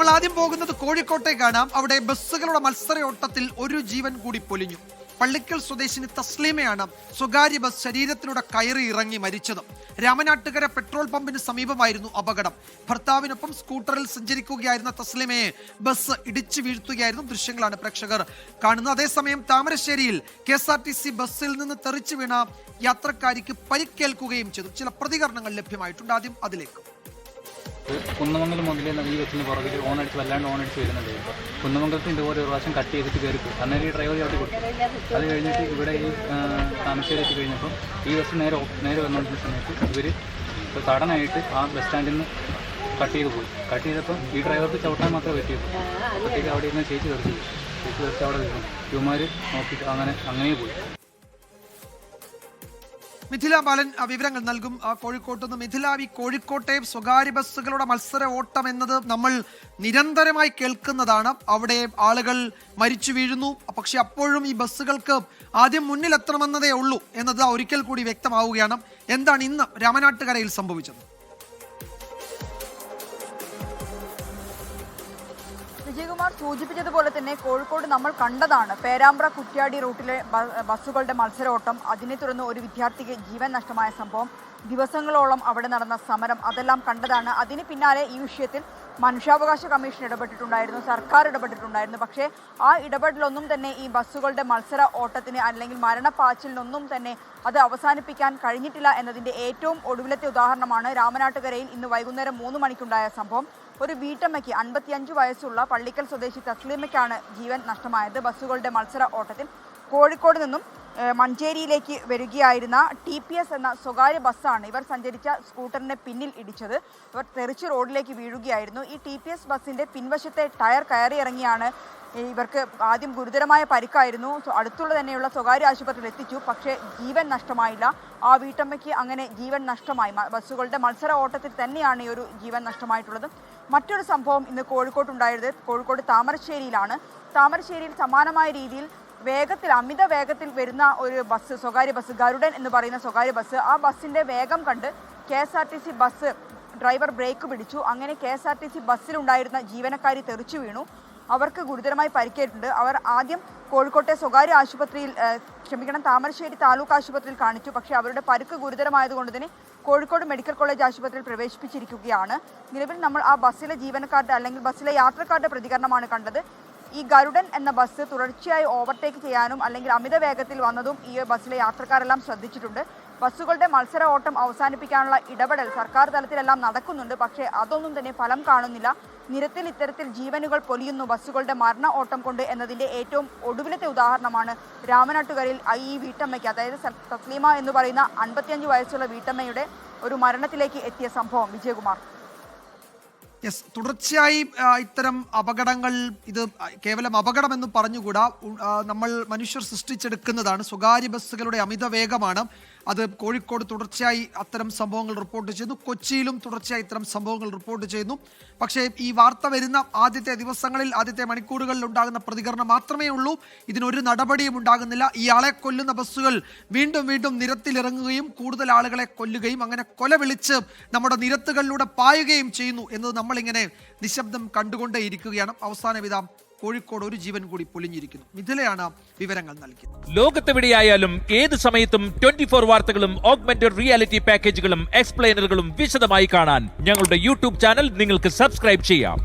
നമ്മൾ ആദ്യം പോകുന്നത് കോഴിക്കോട്ടേക്കാണ് അവിടെ ബസ്സുകളുടെ മത്സരയോട്ടത്തിൽ ഒരു ജീവൻ കൂടി പൊലിഞ്ഞു. പള്ളിക്കൽ സ്വദേശിനി തസ്ലീമയാണ് സ്വകാര്യ ബസ് ശരീരത്തിലൂടെ കയറി ഇറങ്ങി മരിച്ചത്. രാമനാട്ടുകര പെട്രോൾ പമ്പിന് സമീപമായിരുന്നു അപകടം. ഭർത്താവിനൊപ്പം സ്കൂട്ടറിൽ സഞ്ചരിക്കുകയായിരുന്ന തസ്ലീമയെ ബസ് ഇടിച്ചു വീഴ്ത്തുകയായിരുന്നു ദൃശ്യങ്ങളാണ് പ്രേക്ഷകർ കാണുന്നത്. അതേസമയം താമരശ്ശേരിയിൽ K S R T C ബസ്സിൽ നിന്ന് തെറിച്ചു വീണ യാത്രക്കാരിക്ക് പരിക്കേൽക്കുകയും ചെയ്തു. ചില പ്രതികരണങ്ങൾ ലഭ്യമായിട്ടുണ്ട്. ആദ്യം അതിലേക്ക്. കുന്നമംഗലം മുതലേ ഈ ബസ്സിന് പുറകിൽ ഓൺ അടിച്ച് വല്ലാണ്ട് ഓൺ അടിച്ച് വരുന്നുണ്ട് കുന്നമംഗലത്ത് ഇതുപോലെ ഒരു പ്രാവശ്യം കട്ട് ചെയ്തിട്ട് കയറി അന്നേരം ഈ ഡ്രൈവർ ചവിട്ടി കൊടുത്തു. അത് കഴിഞ്ഞിട്ട് ഇവിടെ ഈ താമരശ്ശേരി എത്തി കഴിഞ്ഞപ്പോൾ ഈ ബസ് നേരെ നേരെ വന്നുകൊണ്ടിരുന്ന സമയത്ത് ഇവർ സഡനായിട്ട് ആ ബസ് സ്റ്റാൻഡിൽ നിന്ന് കട്ട് ചെയ്ത് പോയി. കട്ട് ചെയ്തപ്പം ഈ ഡ്രൈവർക്ക് ചവിട്ടാൻ മാത്രമേ പറ്റിയുള്ളൂ. അപ്പോഴത്തേക്ക് അവിടെ ഇരുന്ന് ചേച്ചി തെറിച്ചു ചേച്ചി തെറിച്ച് അവിടെ വീണു ഇവന്മാർ നോക്കിയിട്ട് അങ്ങനെ അങ്ങനെ പോയി. മിഥില ബാലൻ വിവരങ്ങൾ നൽകും. കോഴിക്കോട്ട് നിന്ന് മിഥില ഈ കോഴിക്കോട്ടെ സ്വകാര്യ ബസ്സുകളുടെ മത്സര ഓട്ടം എന്നത് നമ്മൾ നിരന്തരമായി കേൾക്കുന്നതാണ്. അവിടെ ആളുകൾ മരിച്ചു വീഴുന്നു. പക്ഷെ അപ്പോഴും ഈ ബസ്സുകൾക്ക് ആദ്യം മുന്നിലെത്തണമെന്നതേ ഉള്ളൂ എന്നത് ഒരിക്കൽ കൂടി വ്യക്തമാവുകയാണ്. എന്താണ് ഇന്ന് രാമനാട്ടുകരയിൽ സംഭവിച്ചത്? വിജയകുമാർ സൂചിപ്പിച്ചതുപോലെ തന്നെ കോഴിക്കോട് നമ്മൾ കണ്ടതാണ്. പേരാമ്പ്ര കുറ്റ്യാടി റൂട്ടിലെ ബസ്സുകളുടെ മത്സരോട്ടം. അതിനെ തുടർന്ന് ഒരു വിദ്യാർത്ഥിക്ക് ജീവൻ നഷ്ടമായ സംഭവം. ദിവസങ്ങളോളം അവിടെ നടന്ന സമരം അതെല്ലാം കണ്ടതാണ്. അതിന് പിന്നാലെ ഈ വിഷയത്തിൽ മനുഷ്യാവകാശ കമ്മീഷൻ ഇടപെട്ടിട്ടുണ്ടായിരുന്നു. സർക്കാർ ഇടപെട്ടിട്ടുണ്ടായിരുന്നു. പക്ഷേ ആ ഇടപെടലൊന്നും തന്നെ ഈ ബസ്സുകളുടെ മത്സര ഓട്ടത്തിന് അല്ലെങ്കിൽ മരണപ്പാച്ചിലിനൊന്നും തന്നെ അത് അവസാനിപ്പിക്കാൻ കഴിഞ്ഞിട്ടില്ല എന്നതിന്റെ ഏറ്റവും ഒടുവിലത്തെ ഉദാഹരണമാണ് രാമനാട്ടുകരയിൽ ഇന്ന് വൈകുന്നേരം മൂന്ന് മണിക്കുണ്ടായ സംഭവം. ഒരു വീട്ടമ്മയ്ക്ക് അൻപത്തിയഞ്ച് വയസ്സുള്ള പള്ളിക്കൽ സ്വദേശി തസ്ലീമയ്ക്കാണ് ജീവൻ നഷ്ടമായത്. ബസ്സുകളുടെ മത്സര ഓട്ടത്തിൽ കോഴിക്കോട് നിന്നും മഞ്ചേരിയിലേക്ക് വരികയായിരുന്ന ടി പി എസ് എന്ന സ്വകാര്യ ബസ്സാണ് ഇവർ സഞ്ചരിച്ച സ്കൂട്ടറിനെ പിന്നിൽ ഇടിച്ചത്. ഇവർ തെറിച്ച് റോഡിലേക്ക് വീഴുകയായിരുന്നു. ഈ ടി പി എസ് ബസ്സിന്റെ പിൻവശത്തെ ടയർ കയറി ഇറങ്ങിയാണ് ഇവർക്ക് ആദ്യം ഗുരുതരമായ പരിക്കായിരുന്നു. അടുത്തുള്ള തന്നെയുള്ള സ്വകാര്യ ആശുപത്രിയിൽ എത്തിച്ചു. പക്ഷേ ജീവൻ നഷ്ടമായില്ല. ആ വീട്ടമ്മയ്ക്ക് അങ്ങനെ ജീവൻ നഷ്ടമായി. ബസ്സുകളുടെ മത്സര ഓട്ടത്തിൽ തന്നെയാണ് ഈ ഒരു ജീവൻ നഷ്ടമായിട്ടുള്ളത്. മറ്റൊരു സംഭവം ഇന്ന് കോഴിക്കോട്ടുണ്ടായത്. കോഴിക്കോട് താമരശ്ശേരിയിലാണ്. താമരശ്ശേരിയിൽ സമാനമായ രീതിയിൽ വേഗത്തിൽ അമിത വേഗത്തിൽ വരുന്ന ഒരു ബസ് സ്വകാര്യ ബസ് ഗരുഡൻ എന്ന് പറയുന്ന സ്വകാര്യ ബസ് ആ ബസ്സിന്റെ വേഗം കണ്ട് K S R T C bus driver brake പിടിച്ചു. അങ്ങനെ K S R T C ബസ്സിലുണ്ടായിരുന്ന ജീവനക്കാരി തെറിച്ചു വീണു. അവർക്ക് ഗുരുതരമായി പരിക്കേറ്റിട്ടുണ്ട്. അവർ ആദ്യം കോഴിക്കോട്ടെ സ്വകാര്യ ആശുപത്രിയിൽ ക്ഷമിക്കണം താമരശ്ശേരി താലൂക്ക് ആശുപത്രിയിൽ കാണിച്ചു. പക്ഷേ അവരുടെ പരുക്ക് ഗുരുതരമായതുകൊണ്ട് തന്നെ കോഴിക്കോട് മെഡിക്കൽ കോളേജ് ആശുപത്രിയിൽ പ്രവേശിപ്പിച്ചിരിക്കുകയാണ്. നിലവിൽ നമ്മൾ ആ ബസ്സിലെ ജീവനക്കാരുടെ അല്ലെങ്കിൽ ബസ്സിലെ യാത്രക്കാരുടെ പ്രതികരണമാണ് കണ്ടത്. ഈ ഗരുഡൻ എന്ന ബസ് തുടർച്ചയായി ഓവർടേക്ക് ചെയ്യാനും അല്ലെങ്കിൽ അമിത വേഗത്തിൽ വന്നതും ഈ ബസ്സിലെ യാത്രക്കാരെല്ലാം ശ്രദ്ധിച്ചിട്ടുണ്ട്. ബസ്സുകളുടെ മത്സര ഓട്ടം അവസാനിപ്പിക്കാനുള്ള ഇടപെടൽ സർക്കാർ തലത്തിലെല്ലാം നടക്കുന്നുണ്ട്. പക്ഷേ അതൊന്നും തന്നെ ഫലം കാണുന്നില്ല. നിരത്തിൽ ഇത്തരത്തിൽ ജീവനുകൾ പൊലിയുന്നു ബസ്സുകളുടെ മരണ ഓട്ടം കൊണ്ട് എന്നതിന്റെ ഏറ്റവും ഒടുവിലത്തെ ഉദാഹരണമാണ് രാമനാട്ടുകരയിൽ ഈ വീട്ടമ്മയ്ക്ക് അതായത് തസ്ലീമ എന്ന് പറയുന്ന അൻപത്തിയഞ്ച് വയസ്സുള്ള വീട്ടമ്മയുടെ ഒരു മരണത്തിലേക്ക് എത്തിയ സംഭവം വിജയകുമാർ. യെസ് തുടർച്ചയായി ഇത്തരം അപകടങ്ങൾ ഇത് കേവലം അപകടമെന്ന് പറഞ്ഞുകൂടാ. നമ്മൾ മനുഷ്യർ സൃഷ്ടിച്ചെടുക്കുന്നതാണ് സ്വകാര്യ ബസ്സുകളുടെ അമിത വേഗമാണ്. അത് കോഴിക്കോട് തുടർച്ചയായി അത്തരം സംഭവങ്ങൾ റിപ്പോർട്ട് ചെയ്യുന്നു. കൊച്ചിയിലും തുടർച്ചയായി ഇത്തരം സംഭവങ്ങൾ റിപ്പോർട്ട് ചെയ്യുന്നു. പക്ഷേ ഈ വാർത്ത വരുന്ന ആദ്യത്തെ ദിവസങ്ങളിൽ ആദ്യത്തെ മണിക്കൂറുകളിൽ ഉണ്ടാകുന്ന പ്രതികരണം മാത്രമേ ഉള്ളൂ. ഇതിനൊരു നടപടിയും ഉണ്ടാകുന്നില്ല. ഇയാളെ കൊല്ലുന്ന ബസ്സുകൾ വീണ്ടും വീണ്ടും നിരത്തിലിറങ്ങുകയും കൂടുതൽ ആളുകളെ കൊല്ലുകയും അങ്ങനെ കൊല വിളിച്ച് നമ്മുടെ നിരത്തുകളിലൂടെ പായുകയും ചെയ്യുന്നു എന്നത് നമ്മളിങ്ങനെ നിശബ്ദം കണ്ടുകൊണ്ടേയിരിക്കുകയാണ്. അവസാനം വിധം കോഴിക്കോട് ഒരു ജീവൻ കൂടി പൊലിഞ്ഞിരിക്കുന്നു മിഥിലയാണ് വിവരങ്ങൾ നൽകിയത്. ലോകത്തെവിടെയായാലും ഏത് സമയത്തും ട്വന്റി ഫോർ വാർത്തകളും ഓഗ്മെന്റഡ് റിയാലിറ്റി പാക്കേജുകളും എക്സ്പ്ലെയിനറുകളും വിശദമായി കാണാൻ ഞങ്ങളുടെ യൂട്യൂബ് ചാനൽ നിങ്ങൾക്ക് സബ്സ്ക്രൈബ് ചെയ്യാം.